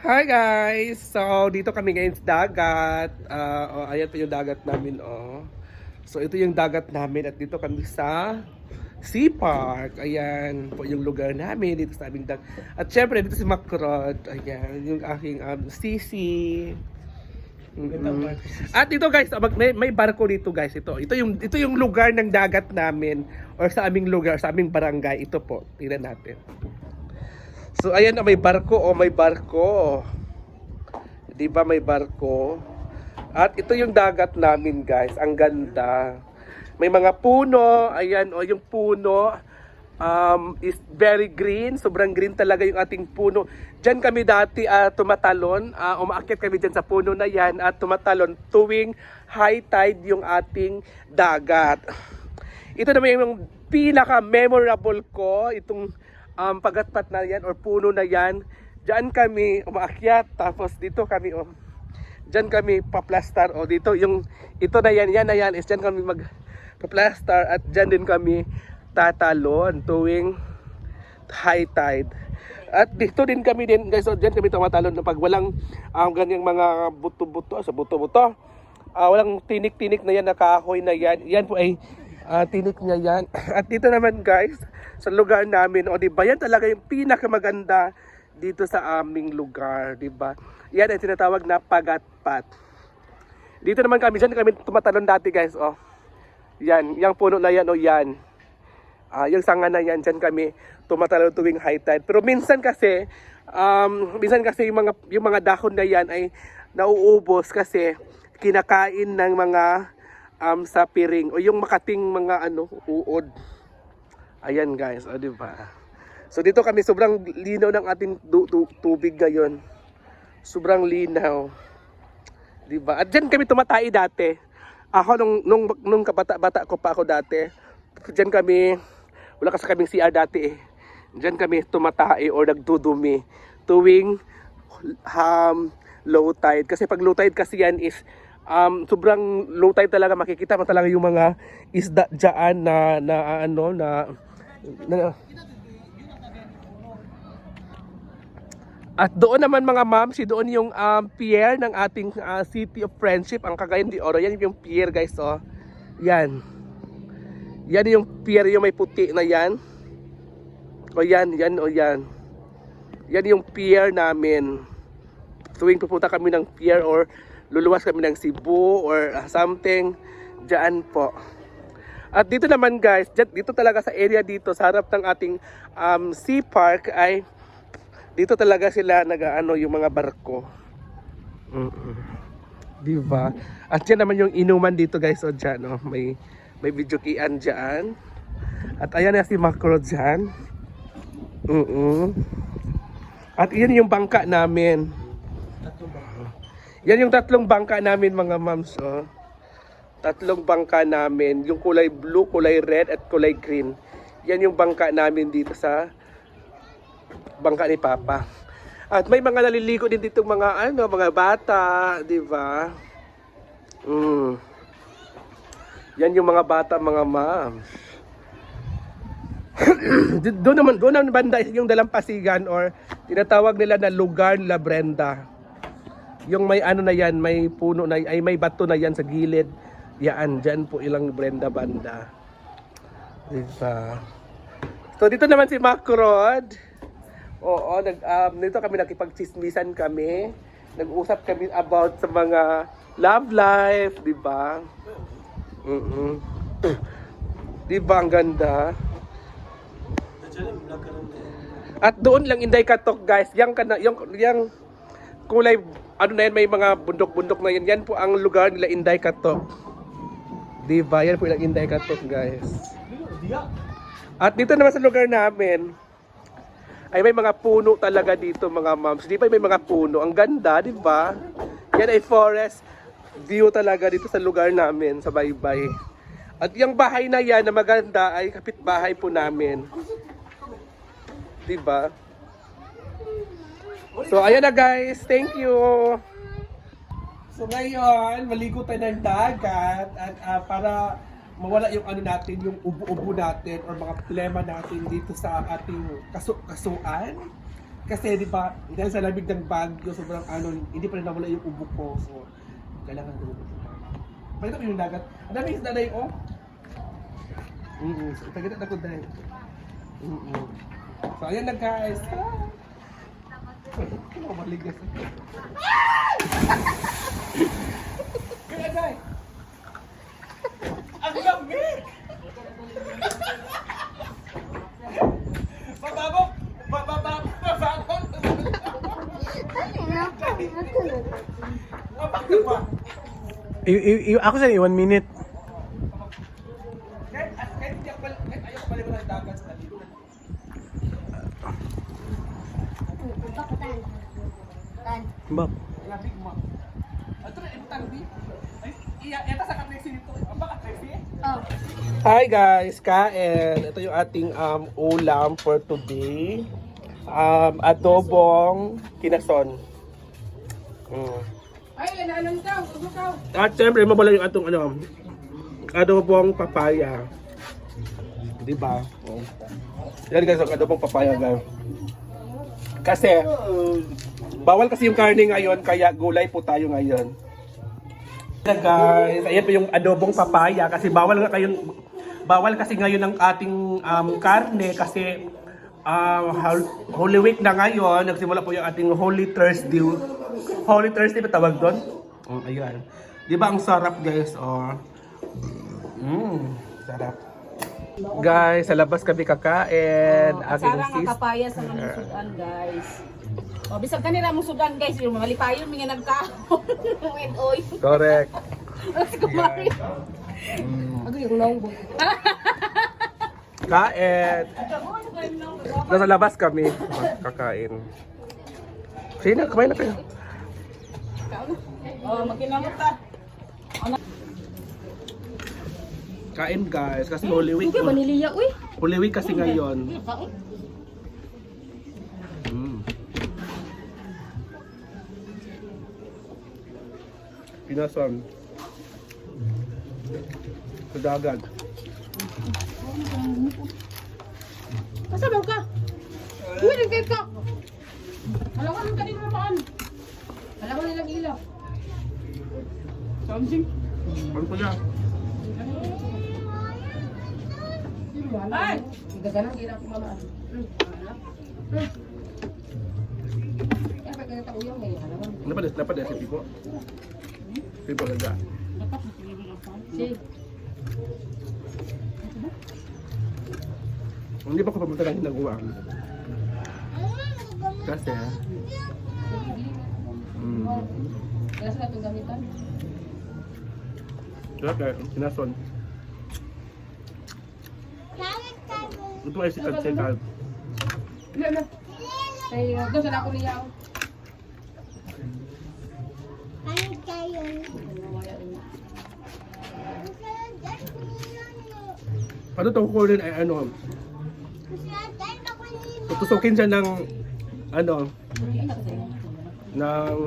Hi guys! So, dito kami ngayon sa dagat. Ah, oh, ayan po yung dagat namin, oh. So, ito yung dagat namin at dito kami sa Sea Park. Ayan po yung lugar namin dito sa aming dagat. At syempre, dito si Macrod. Ayan, yung aking um, sisi. Mm-mm. At dito guys, may, may barko dito guys. Ito, ito yung ito yung lugar ng dagat namin or sa aming lugar, sa aming barangay. Ito po, tingnan natin. So ayan na may barko o may barko. 'Di ba may barko? At ito yung dagat namin, guys. Ang ganda. May mga puno, ayan o yung puno um, is very green, sobrang green talaga yung ating puno. Diyan kami dati ah, tumatalon, ah, umaakyat kami diyan sa puno na 'yan at tumatalon tuwing high tide yung ating dagat. Ito naman yung pinaka-memorable ko, itong um, pagatpat na yan or puno na yan. Diyan kami umaakyat, tapos dito kami, oh, diyan kami paplastar, o dito yung, ito na yan, yan na yan, is diyan kami mag paplastar at diyan din kami tatalon tuwing high tide. At dito din kami din, guys, so diyan kami tumatalon pag walang um, ganyang mga buto-buto, sa buto-buto, ah, walang tinik-tinik na yan, na kahoy na yan, yan po ay ah, tinik niya yan. At dito naman guys, sa lugar namin, o di ba, yan talaga yung pinakamaganda dito sa aming lugar, di ba? Yan ay tinatawag na pagatpat. Dito naman kami, dyan kami tumatalon dati guys, oh. Yan, yung puno na yan, o yan. Ah, yung sanga na yan, dyan kami tumatalon tuwing high tide. Pero minsan kasi, um, minsan kasi yung mga, yung mga dahon na yan ay nauubos kasi kinakain ng mga um, sa piring o yung makating mga ano, uod. Ayan guys, o di ba? So dito kami sobrang linaw ng ating tubig ngayon. Sobrang linaw. 'Di ba? At diyan kami tumatay dati. Ako nung nung nung kabata-bata ko pa ako dati. Diyan kami wala kasi kaming CR dati eh. Diyan kami tumatay or nagdudumi tuwing um, low tide kasi pag low tide kasi yan is um, sobrang low tide talaga makikita mo talaga yung mga isda diyan na na ano na At doon naman mga ma'am, si doon yung um, pier ng ating uh, City of Friendship, ang Cagayan de Oro. Yan yung pier guys, oh. Yan. Yan yung pier yung may puti na yan. O yan, yan, o yan. Yan yung pier namin. Tuwing pupunta kami ng pier or luluwas kami ng Cebu or uh, something, dyan po. At dito naman guys, dito talaga sa area dito, sa harap ng ating um, sea park ay dito talaga sila nag-ano yung mga barko. Mm-mm. Di ba? At yan naman yung inuman dito guys, o dyan, oh. may may videokian dyan. At ayan na si Macro dyan. Mm At yan yung bangka namin. Yan yung tatlong bangka namin mga mams. Oh. Tatlong bangka namin. Yung kulay blue, kulay red, at kulay green. Yan yung bangka namin dito sa bangka ni Papa. At may mga naliligo din dito mga ano, mga bata, di ba? Mm. Yan yung mga bata, mga ma'am. doon naman, doon naman banda yung dalampasigan or tinatawag nila na lugar nila Brenda. Yung may ano na yan, may puno na, ay may bato na yan sa gilid. Yan, dyan po ilang Brenda banda. Diba? So dito naman si Macrod. Oo, nag, um, dito kami nakipagchismisan kami. Nag-usap kami about sa mga love life, di ba? Mm Di ba ang ganda? At doon lang Inday Katok guys, yang kana yung yang kulay ano na yan may mga bundok-bundok na yan. Yan po ang lugar nila Inday Katok. Di ba? Yan po yung Inday Katok guys. At dito naman sa lugar namin, ay may mga puno talaga dito mga moms. Di ba may mga puno? Ang ganda, di ba? Yan ay forest view talaga dito sa lugar namin, sa Baybay. At yung bahay na yan na maganda ay kapitbahay po namin. Di ba? So ayan na guys, thank you. So ngayon, maligo tayo ng dagat at ah, para mawala yung ano natin, yung ubo-ubo natin or mga problema natin dito sa ating kasu kasuan. Kasi di ba, dahil sa lamig ng Baguio, sobrang ano, hindi pa rin nawala yung ubo ko. So, kailangan ko. Pakita mo yung dagat. Ang dami isda na yung oh. Mm-mm. So, tagad na ko dahil. Mm-mm. So, ayan na guys. Ano ko maligas? Kaya guys. Ang lamig! Bababo! Bababo! Bababo i- i- ako sa one minute. Kahit, kahit hindi ako pal- kahit ayaw ko pala ng dagat sa dito. Ba? Lamig mo. Ito na, yung tanbi. Ay, yata sa katresi nito. Ang baka katresi eh. Hi guys, kain. Ito yung ating um, ulam for today. Um, adobong kinason. Mm. Ay, lanaanan ka, ka. At syempre, mawala yung atong ano, adobong papaya. Di ba? Oh. Yan guys, ang adobong papaya guys. Kasi, bawal kasi yung karne ngayon, kaya gulay po tayo ngayon. Guys, ayan po yung adobong papaya kasi bawal nga kayo bawal kasi ngayon ang ating um, karne kasi um, Hol- Holy Week na ngayon, nagsimula po yung ating Holy Thursday. Holy Thursday ba tawag doon? Oh, ayan. Di ba ang sarap guys? Oh. Mm, sarap. Guys, sa labas kami kakain. Aking Sarang sis. ang kapaya sa mga sudan, guys. O, bisag kanila mong sudan, guys. Yung malipayon, mga nagkaon. And oy. Correct. Let's go, Mari. Ako yung nongbo. Kain. Nasa labas kami. Kakain. Sige na, kumain na kayo. Oh, makinamot ta. Kain guys, kasi Holy Week. Hindi ba niliya, uy? Holy Week kasi ngayon. Mm. Pinason. Sa dagat. Kasabaw ka. Uy, nagkait ka. Alam ka nang kanina naman. Alam ko nilang ilaw. Something. Ano pa niya? Ay! Gaganang ilaw ko mama. Hmm. Hmm. Kaya pag ganito uyong may alam mo. Dapat dapat des, si Pipo. Pipo laga. Si. Hindi pa ko pamunta ng hinaguan. Kasi, mm, Kaya sa itong gamitan. Kaya sinason. Ito ay sikat-sikat. Wala na. Ay, doon sa ako niya. oh. Paano ito kukunin ay ano? Tutusukin siya ng ano, ng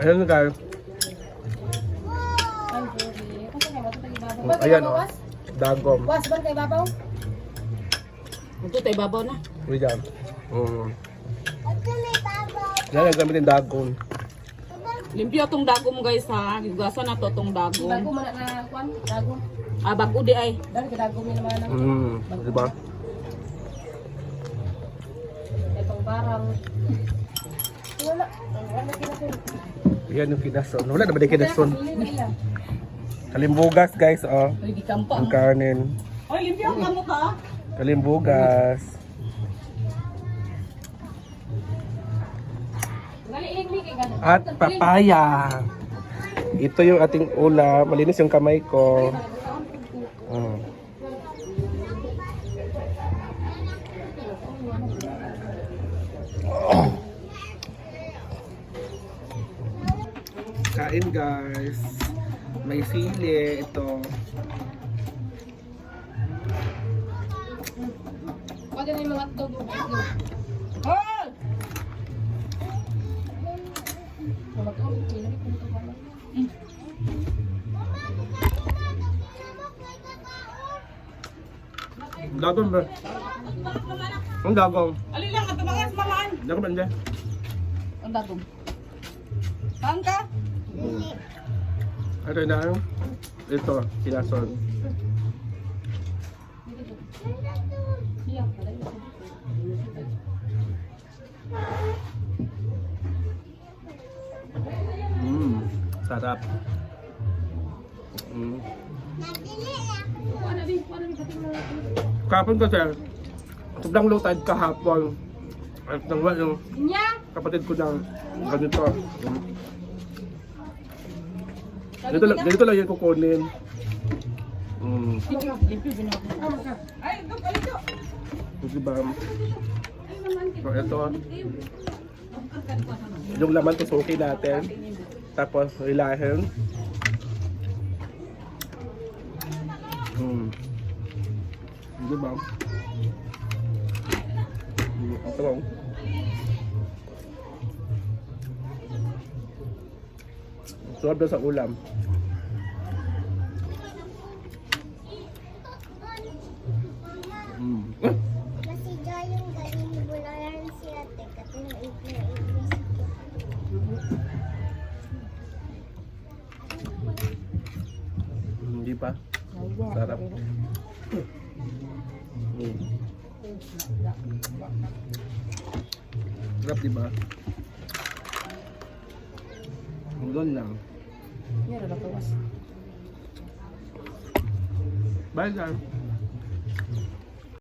ano na guys? Oh, ayan oh. Dagom. Was ba kay babaw? Ito tayo babaw na. Wait yan. Mm. Yan ang gamitin dagom. Limpyo tong dagom guys ha. Gigasa na to tong Bago dagom. man na kwan, dago. Ah, bago di ay. Dali ka dago mi naman Mm. Diba? itong barang. Wala. Wala kinasun. Yan yung kinason. Wala na ba na ilang. Kalimbugas guys oh. Ay, gikampa. Ang kanin. Ay, limpyo ang ano ka? Kalimbugas. At papaya. Ito yung ating ulam. Malinis yung kamay ko. Mm. Kain guys. May sili ito. Wag na yung mga tubo. Ko ito ba? Ang dagong. Ali lang, at mga mamaan. Dagong ba? Ang dagom. Saan ka? Ano na? Ito, kinason. Mmm, sarap. Mm. Kahapon kasi, sobrang low tide kahapon. At yung kapatid ko ng ganito. Mm. Dito, lang- dito lang yan kukunin. Mm. Dok. Diba? So, ito. Yung laman tusuki natin. Tapos, ilahin. Hmm. Diba? Hmm, Ito lang. Sarap na sa ulam. Mm. Ah! Yung galing Bularan si ate at yung ipin-ipin Hindi pa. Sarap. Mm. Sarap, diba? Hanggang lang. Meron kawas. Bye, guys.